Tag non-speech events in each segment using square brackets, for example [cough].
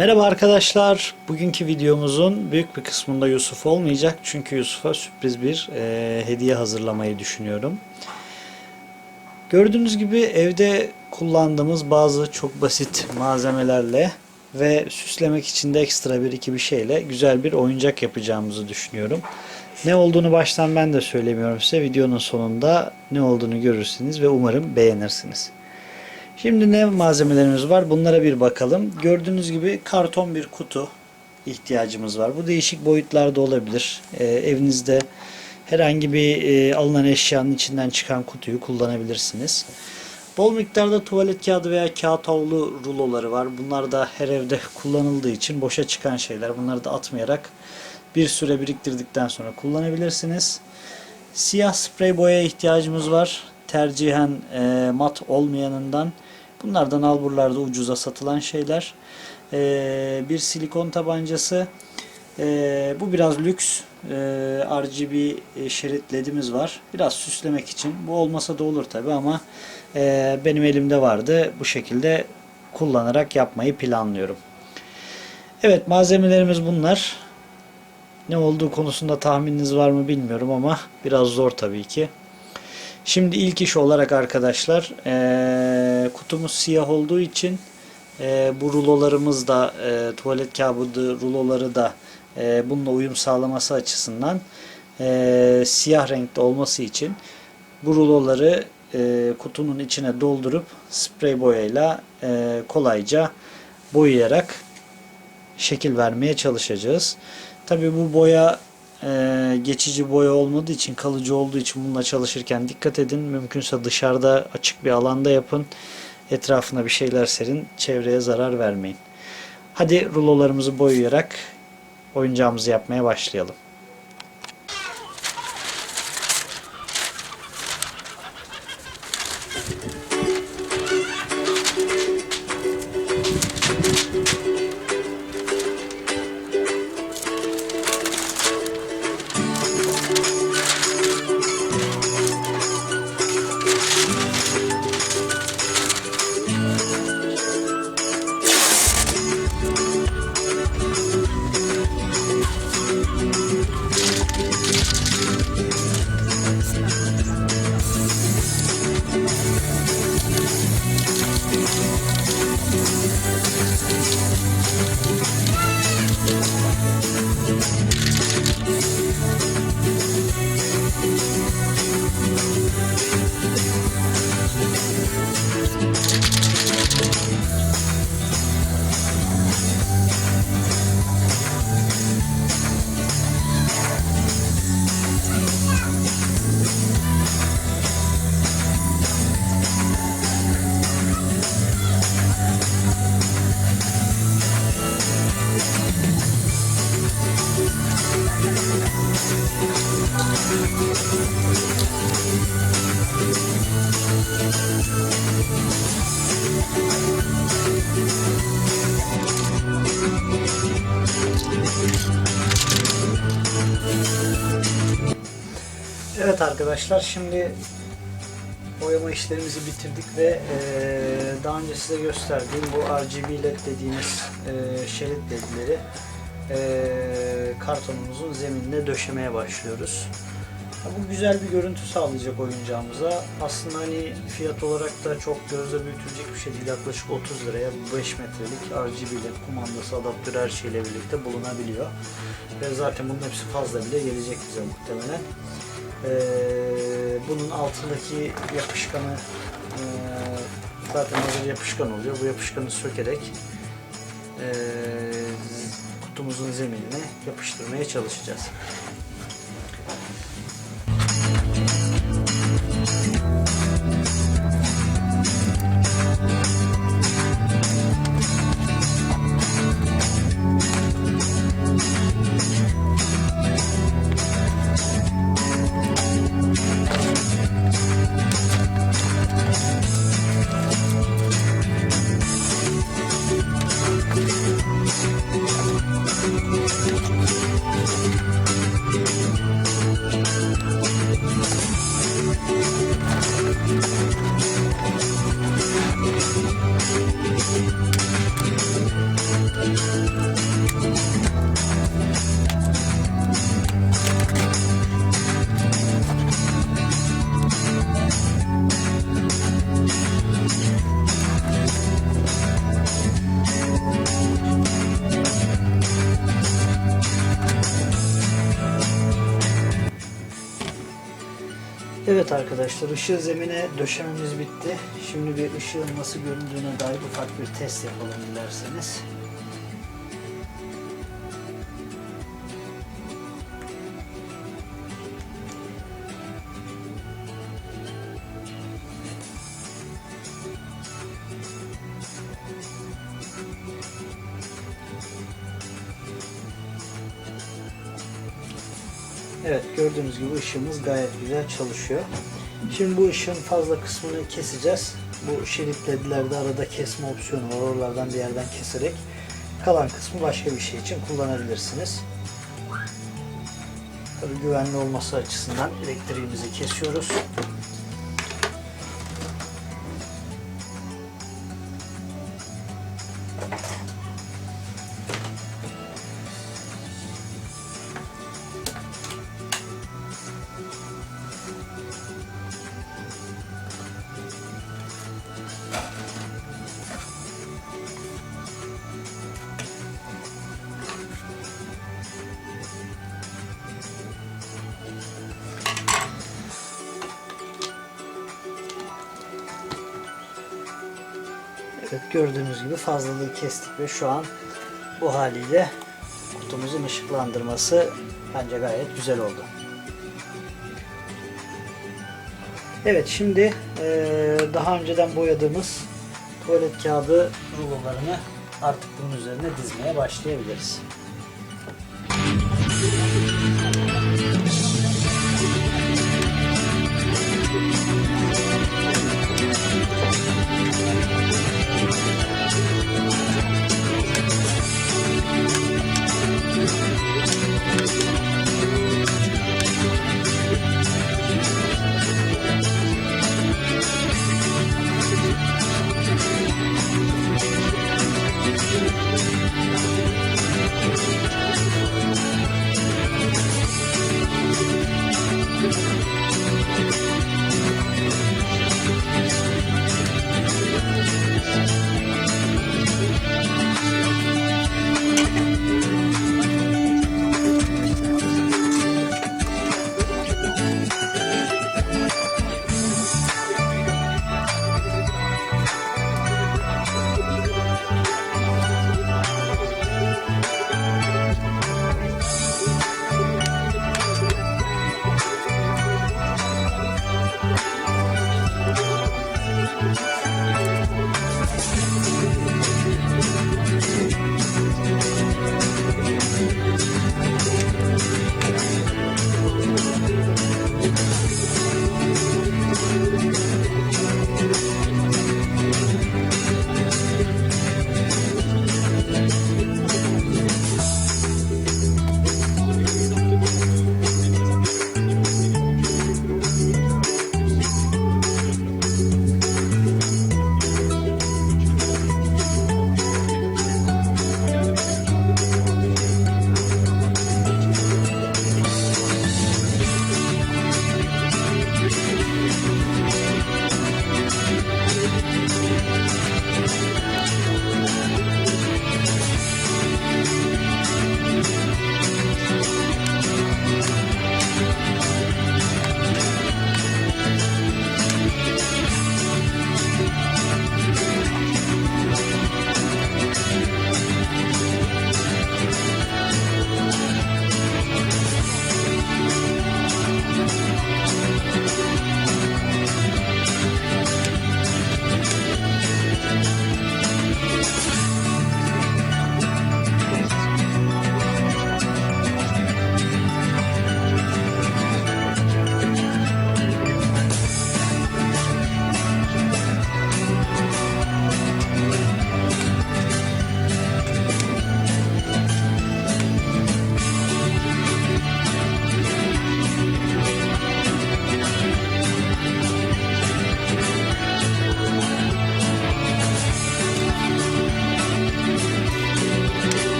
Merhaba arkadaşlar. Bugünkü videomuzun büyük bir kısmında Yusuf olmayacak. Çünkü Yusuf'a sürpriz bir e, hediye hazırlamayı düşünüyorum. Gördüğünüz gibi evde kullandığımız bazı çok basit malzemelerle ve süslemek için de ekstra bir iki bir şeyle güzel bir oyuncak yapacağımızı düşünüyorum. Ne olduğunu baştan ben de söylemiyorum size. Videonun sonunda ne olduğunu görürsünüz ve umarım beğenirsiniz. Şimdi ne malzemelerimiz var? Bunlara bir bakalım. Gördüğünüz gibi karton bir kutu ihtiyacımız var. Bu değişik boyutlarda olabilir. Ee, evinizde herhangi bir e, alınan eşyanın içinden çıkan kutuyu kullanabilirsiniz. Bol miktarda tuvalet kağıdı veya kağıt havlu ruloları var. Bunlar da her evde [laughs] kullanıldığı için boşa çıkan şeyler. Bunları da atmayarak bir süre biriktirdikten sonra kullanabilirsiniz. Siyah sprey boyaya ihtiyacımız var. Tercihen e, mat olmayanından. Bunlardan alburlarda ucuza satılan şeyler. E, bir silikon tabancası. E, bu biraz lüks. E, RGB şerit ledimiz var. Biraz süslemek için. Bu olmasa da olur tabi ama e, benim elimde vardı. Bu şekilde kullanarak yapmayı planlıyorum. Evet malzemelerimiz bunlar. Ne olduğu konusunda tahmininiz var mı bilmiyorum ama biraz zor tabii ki. Şimdi ilk iş olarak arkadaşlar e, kutumuz siyah olduğu için e, bu rulolarımız da e, tuvalet kağıdı ruloları da e, bununla uyum sağlaması açısından e, siyah renkte olması için bu ruloları e, kutunun içine doldurup sprey boyayla e, kolayca boyayarak şekil vermeye çalışacağız. Tabi bu boya e, geçici boya olmadığı için kalıcı olduğu için bununla çalışırken dikkat edin. Mümkünse dışarıda açık bir alanda yapın. Etrafına bir şeyler serin. Çevreye zarar vermeyin. Hadi rulolarımızı boyayarak oyuncağımızı yapmaya başlayalım. Evet arkadaşlar şimdi boyama işlerimizi bitirdik ve e, daha önce size gösterdiğim bu RGB led dediğimiz e, şerit ledleri e, kartonumuzun zeminine döşemeye başlıyoruz. Bu güzel bir görüntü sağlayacak oyuncağımıza. Aslında hani fiyat olarak da çok gözle büyütülecek bir şey değil. Yaklaşık 30 liraya bu 5 metrelik RGB led kumandası, adaptör her şeyle birlikte bulunabiliyor. Ve zaten bunun hepsi fazla bile gelecek bize muhtemelen. Ee, bunun altındaki yapışkanı e, zaten hazır yapışkan oluyor. Bu yapışkanı sökerek e, kutumuzun zeminine yapıştırmaya çalışacağız. Thank you. Arkadaşlar ışığı zemine döşememiz bitti. Şimdi bir ışığın nasıl göründüğüne dair ufak bir test yapalım dilerseniz. Evet gördüğünüz gibi ışığımız gayet güzel çalışıyor. Şimdi bu ışığın fazla kısmını keseceğiz. Bu şerit ledlerde arada kesme opsiyonu var. Oralardan bir yerden keserek kalan kısmı başka bir şey için kullanabilirsiniz. Tabii güvenli olması açısından elektriğimizi kesiyoruz. Gördüğünüz gibi fazlalığı kestik ve şu an bu haliyle kutumuzun ışıklandırması bence gayet güzel oldu. Evet şimdi eee, daha önceden boyadığımız tuvalet kağıdı rulolarını artık bunun üzerine dizmeye başlayabiliriz.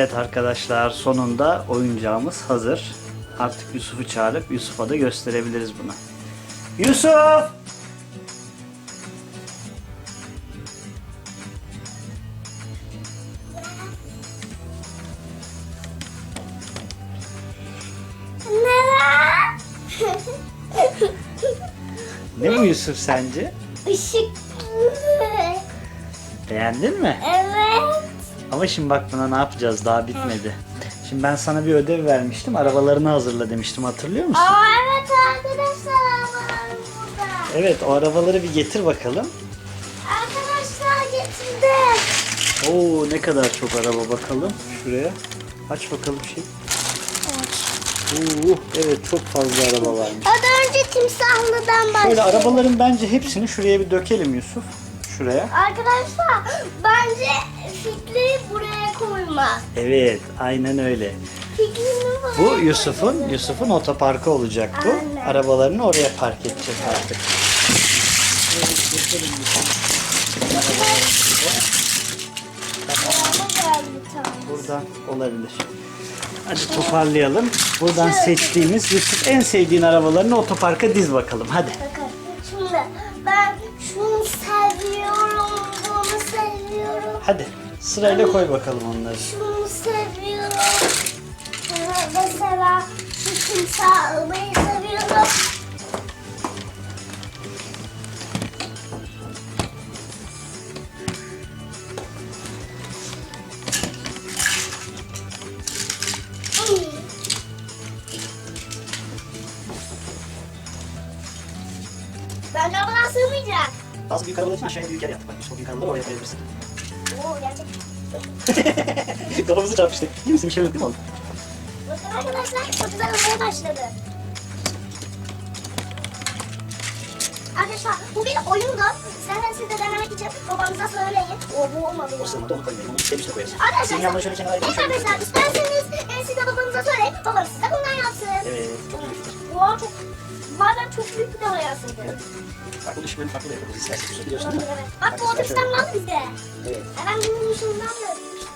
Evet arkadaşlar sonunda oyuncağımız hazır. Artık Yusuf'u çağırıp Yusuf'a da gösterebiliriz bunu. Yusuf! Ne bu Yusuf sence? Işık. Beğendin mi? Evet. Ama şimdi bak buna ne yapacağız daha bitmedi. Şimdi ben sana bir ödev vermiştim. Arabalarını hazırla demiştim hatırlıyor musun? Aa evet arkadaşlar var burada. Evet o arabaları bir getir bakalım. Arkadaşlar getirdim. Oo ne kadar çok araba bakalım şuraya. Aç bakalım şey. Oo, evet çok fazla araba varmış. Az önce timsahlıdan başladım. Şöyle arabaların bence hepsini şuraya bir dökelim Yusuf. Şuraya. Arkadaşlar bence fitli buraya koyma. Evet aynen öyle. Bu Yusuf'un Yusuf'un otoparkı olacak bu. Aynen. Arabalarını oraya park edecek artık. Buradan olabilir. Hadi toparlayalım. Buradan seçtiğimiz Yusuf en sevdiğin arabalarını otoparka diz bakalım. Hadi. Hadi. Sırayla koy bakalım onları. şunu seviyorum. Mesela şu timsah almayı seviyorum. Bence oradan sığmayacak. Az büyük arabalar için aşağıya büyük yer yaptık. Bak Yusuf büyük arabaları oraya koyabilirsin. Oo [laughs] gerçek. Kafamızı çarpıştık. İyi misin? Bir şey yok değil mi oğlum? Bakın arkadaşlar çok güzel olmaya başladı. Arkadaşlar bu bir oyundu. İsterseniz siz de denemek için babanıza söyleyin. O bu olmadı. O sırada onu koymayalım. Onu koyarız. Arkadaşlar, Senin yanına şöyle kenara koyalım. arkadaşlar isterseniz e, siz de babanıza söyleyin. Babanız size bundan yapsın. Evet. Çok iyi fikir. Wow, çok Bazen çok büyük bir olay aslında. Farklı ışıklarını farklı da yapabiliriz isterseniz. Biliyorsun Evet. değil mi? Bak bu otobüsten var bizde. Evet. E, Ben bunun ışığından görmüştüm.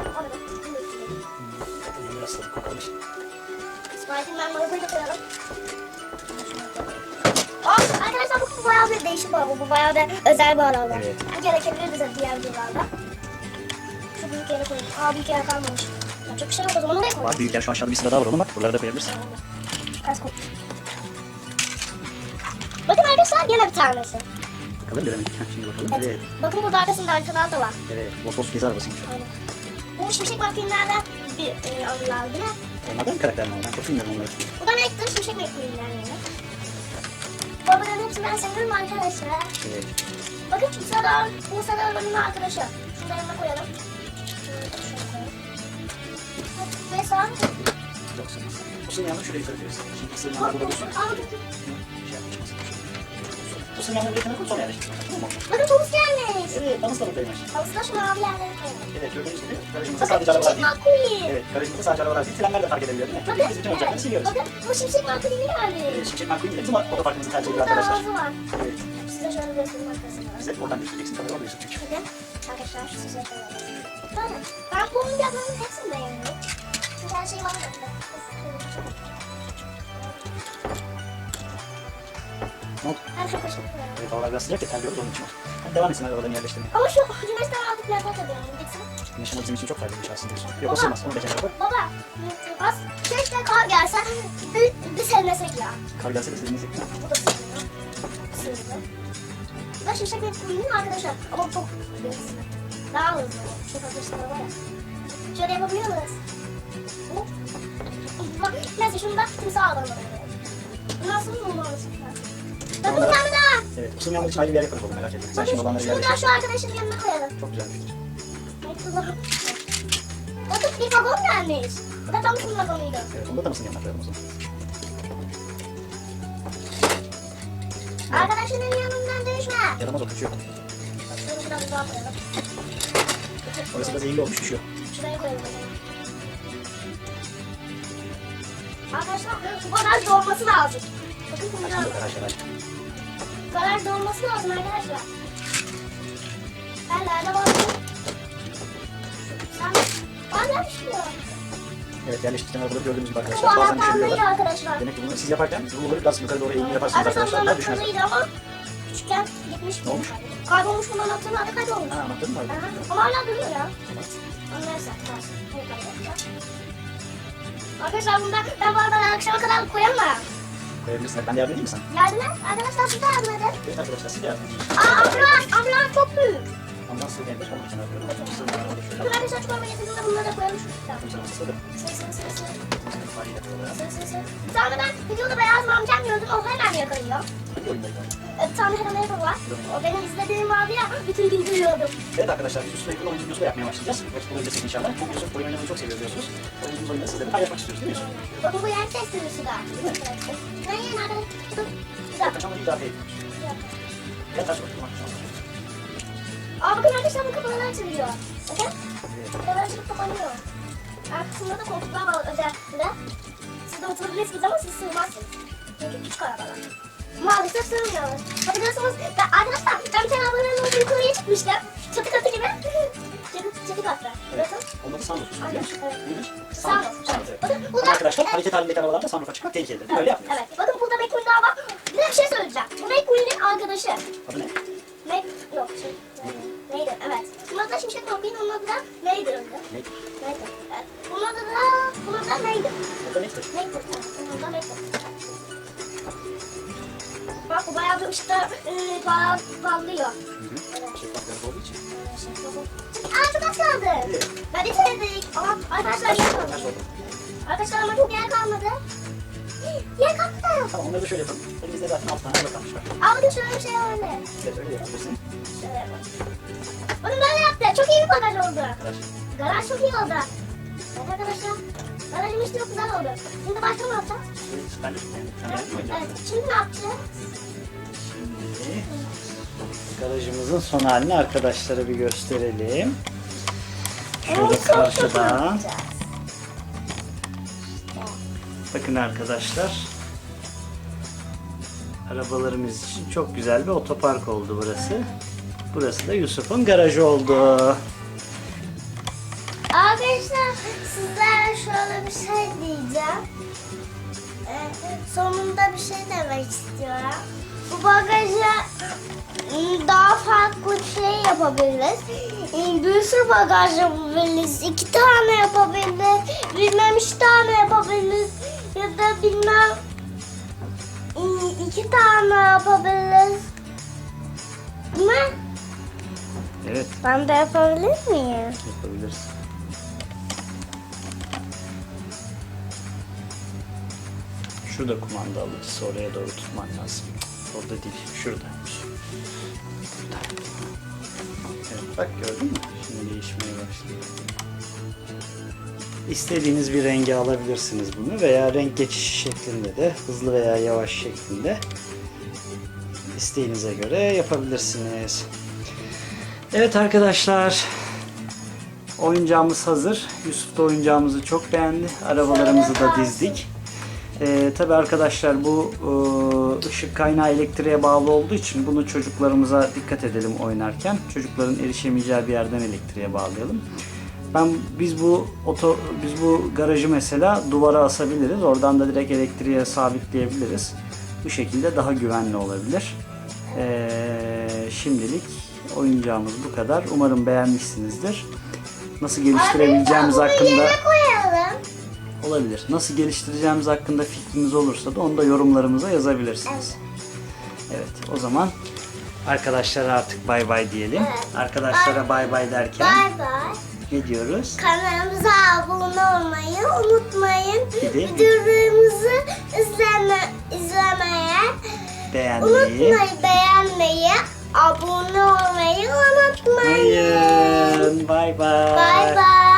Orada. Biraz tadı kokalım. Spiderman logoyu da koyalım. Aa, arkadaşlar bu bayağı bir değişik bir araba. Bu bayağı da özel bir araba. Evet. Gerekebilir bize diğer yıllarda. Şu büyük yere koyalım. Aa büyük yer kalmamış. Ya çok bir şey yok o zaman oraya koyalım. Var büyük yer şu aşağıda bir sıra daha var onu bak. Buraları da koyabilirsin. Ters koy. Bakın arkadaşlar yine bir tanesi. Bakalım göremedik. Ha, Şimdi bakalım. Evet. Evet. Bakın burada arkasında haritalar da var. Evet. Vosvos gezi arabasıymış. Aynen. Bu şimşek McQueen'lerden bir e, anılar değil mi? Onlardan bir karakter mi o? Ben çok bilmiyorum onları. Bu da Nectar şimşek McQueen'ler yani. Babaların hepsini ben seviyorum arkadaşlar. Evet. Bakın şu Sadar, bu Sadar benim arkadaşı. Şunu da yanına koyalım. Şöyle koyalım. Ve sonra... Yoksa. Pusun yanına şuraya koyarız. Şimdi kısırın yanına burada bakın. Yapmayacağız. Pusun yanına buraya kenara koy sonra yerleştir. Tamam mı? Bakın Thomas gelmiş. Evet. Damız da buradaymış. Aslında şu mavi yerleri koyalım. Evet. Gördüğünüz gibi. Garajımızda Bakın sadece arabalar değil. McQueen. Evet. Garajımızda sadece arabalar değil. Trenler de fark edebiliyor değil mi? Bakın, Biz bütün oyuncakları siliyoruz. bakın bu şimşek McQueen'i geldi. Evet. Şimşek McQueen bile bizim otoparkımızın tercih ediyor Burada arkadaşlar. ağzı var. Evet. Size şöyle göstereyim arkadaşlar. Bize oradan göstereceksin. Tabii orada çünkü. Bakın arkadaşlar şu size şöyle. Böyle. Ben bu oyuncakların hepsini beğeniyorum. Çünkü her şey var bende. Ne oldu? Ben çok hoşuma. Evet. Havalar biraz sıcak ya. Terliyoruz onun için. Hadi devam etsin arabalarını yerleştirmeye. Ama şu güneşten aldık nefret ediyorum. Gitsin. Güneşin bizim için çok faydalıymış aslında. Yok ısırmaz. Onu kenara koy. Baba, az keşke kar gelse bir, bir sevmesek ya. Kar gelse de istediğiniz gibi. Bu da. Sığmıyor. Bu da şimşek kuyunun arkadaşlar. Ama çok hızlı. Daha hızlı. Çok arkadaşlar var ya. Şöyle yapabiliyor muyuz? Bak, neyse şunu da timsah alalım. Bu nasıl bulmalısın? Bakın bir tane daha. Evet. Yanına için ayrı bir yere koyalım merak etme. Sen şimdi olanları Şunu da yerleştir. şu arkadaşın yanına koyalım. Çok güzel bir fikir. Bakın bir vagon gelmiş. Bu da Thomas'ın vagonuydu. Evet. Onu da Thomas'ın yanına koyalım o zaman. Arkadaşının yanından düşme. Yaramaz o kaçıyor. Şunu biraz uzağa koyalım. Orası da zehirli olmuş düşüyor. Şuraya koyalım. Arkadaşlar bu kadar dolması lazım. Bakın arkadaşlar aşk. bu kadar dolması lazım arkadaşlar. Ben nerede var? Sen güzel pişiyor. Evet yerleştirdikten arabaları gördüğünüz gibi Bu arkadaşlar. Bazen anahtarlıydı düşebiliyorlar. arkadaşlar. Demek ki bunu siz yaparken ruloları biraz yukarı doğru eğimli yaparsanız Arkadaşlar bu arkadaşlar anahtarlıydı ama küçükken gitmiş. Ne olmuş? Kaybolmuş bunun anahtarı adı kaybolmuş. Ha anlattın mı? Ama hala duruyor ya. Neyse. Arkadaşlar bunda ben bu arada akşama kadar koyamam. Koyabilirsin. Ben de yardım edeyim mi sana? Yardım et. Arkadaşlar siz de yardım edin. Evet arkadaşlar siz de yardım edin. Aa ambulans. Ambulans çok büyük. Sonra ben bir saç kurma getirdiğimde bunları da koyalım. Sır sır. Fare yapıyorlar. Sır sır sır. Bir tane ben videoda beyaz mamcam gördüm. O hemen yakalıyor. Bir tane Helena Apple var. O benim izlediğim vardı ya. Bütün gün duyuyordum. Evet arkadaşlar biz ilgili oyun videosu da yapmaya başlayacağız. Vakit bulabilirsek inşallah. Çünkü Yusuf oyun oynamayı çok seviyor biliyorsunuz. Oyunumuz oyunu da sizlerle paylaşmak istiyoruz değil mi Yusuf? Bakın bu yer test ürünü da. Ben yine arkadaşlar. Bir dakika. Kaçamayı idare ediyoruz. Bir dakika. Gel taş bakayım. Aa bakın arkadaşlar bu kapıları açılıyor. Bakın. Kapıları açılıp kapanıyor. Arkasında da koltuklar var özellikle. Siz de oturabilirsiniz ama siz sığmazsınız. Çünkü küçük arabalar. Maalesef sığmıyorlar. Hatırlıyorsunuz ben, arkadaşlar ben bir tane arabalarla yukarıya çıkmıştım. Çatı katı gibi. [laughs] Çatı, çatı katı. Evet. Da sunroof. Aynen, Nedir? evet. Sunroof. Evet. Bakın bu Ama da... arkadaşlar hareket halindeki arabalarda sunroof'a çıkmak tehlikelidir. Öyle yapmıyoruz. Evet. Bakın burada McQueen daha var. Bir de bir şey söyleyeceğim. Bu McQueen'in arkadaşı. Adı ne? Mac... Yok şey... Neydi? Evet. Bunun adı da Şimşek McQueen. Onun adı da Maiden. Ne? Maiden. Evet. Bunun adı da... Bunun adı da. O da nedir? Maiden. Evet. Bunun adı da Maiden. Bak bu bayağı bir ışıkta e, bayağı parlıyor. Hı hı. Şey farkları olduğu için. Aa çok az kaldı. Evet. Ben bitirdik. Ama arkadaşlar yer kalmadı. Arkadaşlar ama çok yer kalmadı. Yer kalmadı. Tamam onları da şöyle yapalım. Elimizde zaten alt tane kalmış. Aa bakın şöyle bir şey var öyle. Evet öyle yapabilirsin. Şöyle yapalım. Bakın böyle yaptı. Çok iyi bir bagaj oldu. Arkadaş. Garaj çok iyi oldu. Evet arkadaşlar. Garajım işte çok güzel oldu. Şimdi başka ne yapacağız? Ben de çok? Evet. Şimdi ne yapacağız? Şimdi garajımızın son halini arkadaşlara bir gösterelim. Şöyle Evet, çok çok karşıdan. yapacağız. Bakın arkadaşlar. Arabalarımız için çok güzel bir otopark oldu burası. Burası da Yusuf'un garajı oldu. Arkadaşlar sizlere şöyle bir şey diyeceğim. Ee, sonunda bir şey demek istiyorum. Bu bagaja daha farklı bir şey yapabiliriz. Bir sürü bagaj yapabiliriz. iki tane yapabiliriz. Bilmem üç tane yapabiliriz. Ya da bilmem iki tane yapabiliriz. Mi? Evet Ben de yapabilir miyim? yapabiliriz. Şurada kumanda alıcısı oraya doğru tutman lazım. Orada değil, şurada. Burada. Evet bak gördün mü? Şimdi değişmeye başlıyor. İstediğiniz bir rengi alabilirsiniz bunu veya renk geçişi şeklinde de hızlı veya yavaş şeklinde isteğinize göre yapabilirsiniz. Evet arkadaşlar oyuncağımız hazır. Yusuf da oyuncağımızı çok beğendi. Arabalarımızı da dizdik. Ee, Tabi arkadaşlar bu e, ışık kaynağı elektriğe bağlı olduğu için bunu çocuklarımıza dikkat edelim oynarken. Çocukların erişemeyeceği bir yerden elektriğe bağlayalım. Ben biz bu oto biz bu garajı mesela duvara asabiliriz. Oradan da direkt elektriğe sabitleyebiliriz. Bu şekilde daha güvenli olabilir. Ee, şimdilik oyuncağımız bu kadar. Umarım beğenmişsinizdir. Nasıl geliştirebileceğimiz hakkında. Olabilir. Nasıl geliştireceğimiz hakkında fikriniz olursa da onu da yorumlarımıza yazabilirsiniz. Evet, o zaman arkadaşlara artık bay bay diyelim. Evet. Arkadaşlara bay bay derken Bay bay. ne diyoruz? Kanalımıza abone olmayı unutmayın. Videolarımızı izleme, izlemeye Beğenmeyi. unutmayın. Beğenmeyi, abone olmayı unutmayın. Bay bay. Bay bay.